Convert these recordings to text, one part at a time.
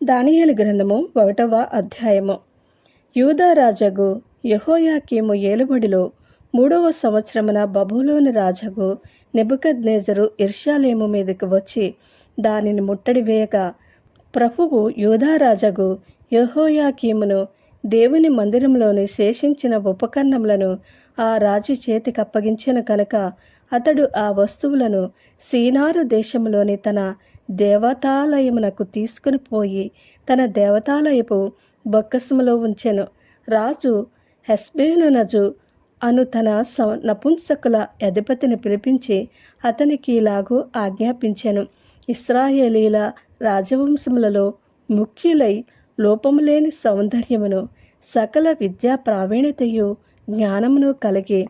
దానియేలు గ్రంథము ఒకటవ అధ్యాయము. యూదారాజగు యహోయాకీము ఏలుబడిలో మూడవ సంవత్సరమున బబులోని రాజగు నెబుకద్నేజరు ఇర్షాలేము మీదకి వచ్చి దానిని ముట్టడి వేయక ప్రభువు యూదారాజగు యహోయాకీమును దేవుని మందిరంలోని శేషించిన ఉపకరణములను ఆ రాజు చేతికి అప్పగించిన కనుక అతడు ఆ వస్తువులను సీనారు దేశంలోని తన దేవతాలయమునకు తీసుకుని పోయి తన దేవతాలయపు బొక్కసములో ఉంచెను. రాజు హెస్బేనునజు అను తన స నపుంసకుల అధిపతిని పిలిపించి అతనికి ఇలాగూ ఆజ్ఞాపించాను. ఇస్రాయేలీల రాజవంశములలో ముఖ్యులై లోపము లేని సౌందర్యమును సకల విద్యా ప్రావీణ్యతయు జ్ఞానమును కలిగి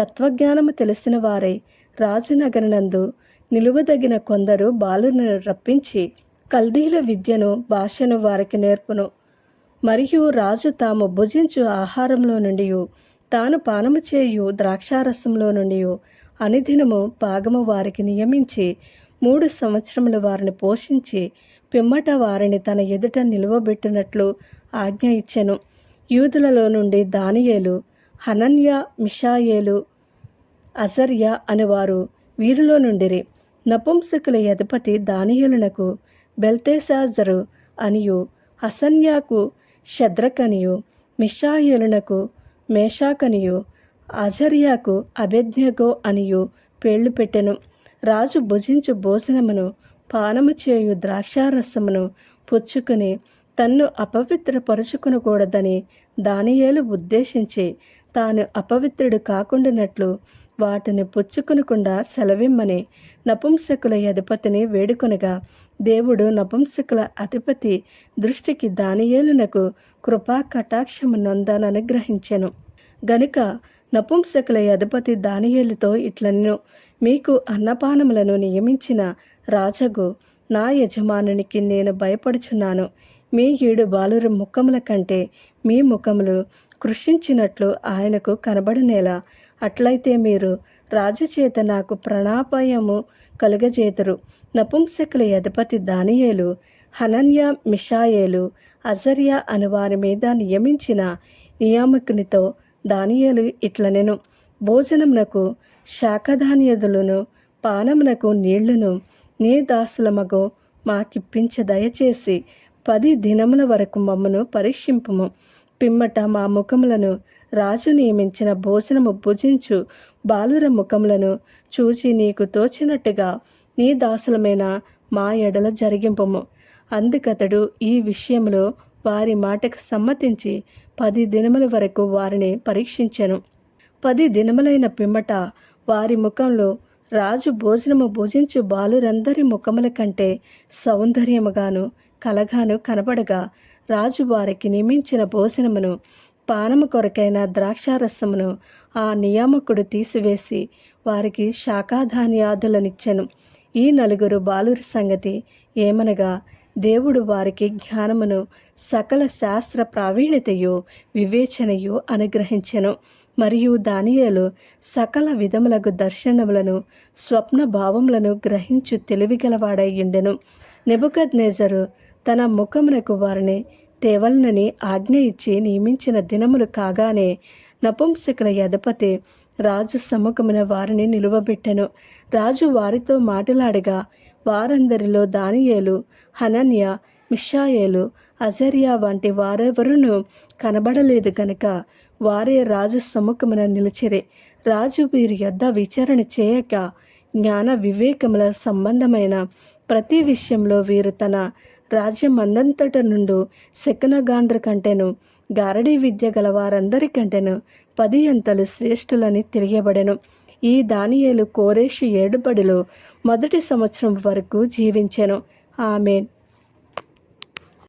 తత్వజ్ఞానము తెలిసిన వారై రాజనగరనందు నిలువదగిన కొందరు బాలును రప్పించి కల్దీల విద్యను భాషను వారికి నేర్పును. మరియు రాజు తాము భుజించు ఆహారంలో నుండి తాను పానము చేయు ద్రాక్షారసంలో నుండి అనిదినము భాగము వారికి నియమించి మూడు సంవత్సరములు వారిని పోషించి పిమ్మట వారిని తన ఎదుట నిలువబెట్టినట్లు ఆజ్ఞ ఇచ్చెను. యూదులలో నుండి దానియేలు హనన్య మిషాయేలు అజర్య అనేవారు వీరిలో నుండిరి. నపుంసకుల అధిపతి దానియులనకు బెల్తేసాజరు అనియు హసన్యాకు శద్రకనియు మిషాయులనకు మేషాకనియు అజర్యాకు అభెజ్ఞగో అనియు పేళ్ళు పెట్టెను. రాజు భుజించు భోజనమును పానము చేయు ద్రాక్షారసమును పుచ్చుకుని తన్ను అపవిత్రపరుచుకునకూడదని దానియేలు ఉద్దేశించి తాను అపవిత్రుడు కాకుండానట్లు వాటిని పుచ్చుకునకుండా సెలవిమ్మని నపుంసకుల అధిపతిని వేడుకొనగా దేవుడు నపుంసకుల అధిపతి దృష్టికి దానియేలునకు కృపా కటాక్షము నొందననుగ్రహించెను గనుక నపుంసకుల అధిపతి దానియేలుతో ఇట్లను మీకు అన్నపానములను నియమించిన రాజగు నా యజమానునికి నేను భయపడుచున్నాను. మీ ఏడు బాలురు ముఖముల కంటే మీ ముఖములు కృషించినట్లు ఆయనకు కనబడనేలా. అట్లయితే మీరు రాజు చేత నాకు ప్రణాపాయము కలుగజేతురు. నపుంసకుల అధిపతి దానియేలు హనన్య మిషాయేలు అజర్య అను వారి మీద నియమించిన నియామకునితో దానియేలు ఇట్లనెను. భోజనమునకు శాఖధాన్యదులను పానమునకు నీళ్ళను నీ దాసులమగు మాకిప్పించ దయచేసి పది దినముల వరకు మమ్మను పరీక్షింపుము. పిమ్మట మా ముఖములను రాజు నియమించిన భోజనము భుజించు. బాలుర ముఖములను చూచి నీకు తోచినట్టుగా నీ దాసులమైన మా ఎడల జరిగింపము. అందుకతడు ఈ విషయంలో వారి మాటకు సమ్మతించి పది దినముల వరకు వారిని పరీక్షించెను. పది దినములైన పిమ్మట వారి ముఖంలో రాజు భోజనము భుజించు బాలురందరి ముఖముల కంటే సౌందర్యముగాను కలగాను కనబడగా రాజు వారికి నియమించిన భోజనమును పానము కొరకైన ద్రాక్షారసమును ఆ నియామకుడు తీసివేసి వారికి శాఖాధాన్యాదులనిచ్చెను. ఈ నలుగురు బాలురి సంగతి ఏమనగా దేవుడు వారికి జ్ఞానమును సకల శాస్త్ర ప్రావీణ్యతయు వివేచనయు అనుగ్రహించెను. మరియు దానియలు సకల విధములకు దర్శనములను స్వప్న భావములను గ్రహించు తెలివిగలవాడై నెబుకద్ నేజరు తన ముఖమునకు వారిని తేవలనని ఆజ్ఞ ఇచ్చి నియమించిన దినములు కాగానే నపుంసకుల యదపతి రాజు సముఖమున వారిని నిలువబెట్టెను. రాజు వారితో మాట్లాడగా వారందరిలో దానియేలు హనన్య మిషాయేలు అజర్యా వంటి వారెవరునూ కనబడలేదు గనుక వారే రాజు సముఖమున నిలిచిరే. రాజు వీరి యొద్ద విచారణ చేయక జ్ఞాన వివేకముల సంబంధమైన ప్రతి విషయంలో వీరు తన రాజ్యమందంతట నుండు శకునగాండ్ర కంటేను గారడీ విద్య గల వారందరికంటేను పది అంతలు శ్రేష్ఠులని తెలియబడెను ఈ దానియేలు కోరేషు ఏడుబడిలో మొదటి సంవత్సరం వరకు జీవించెను. ఆమెన్.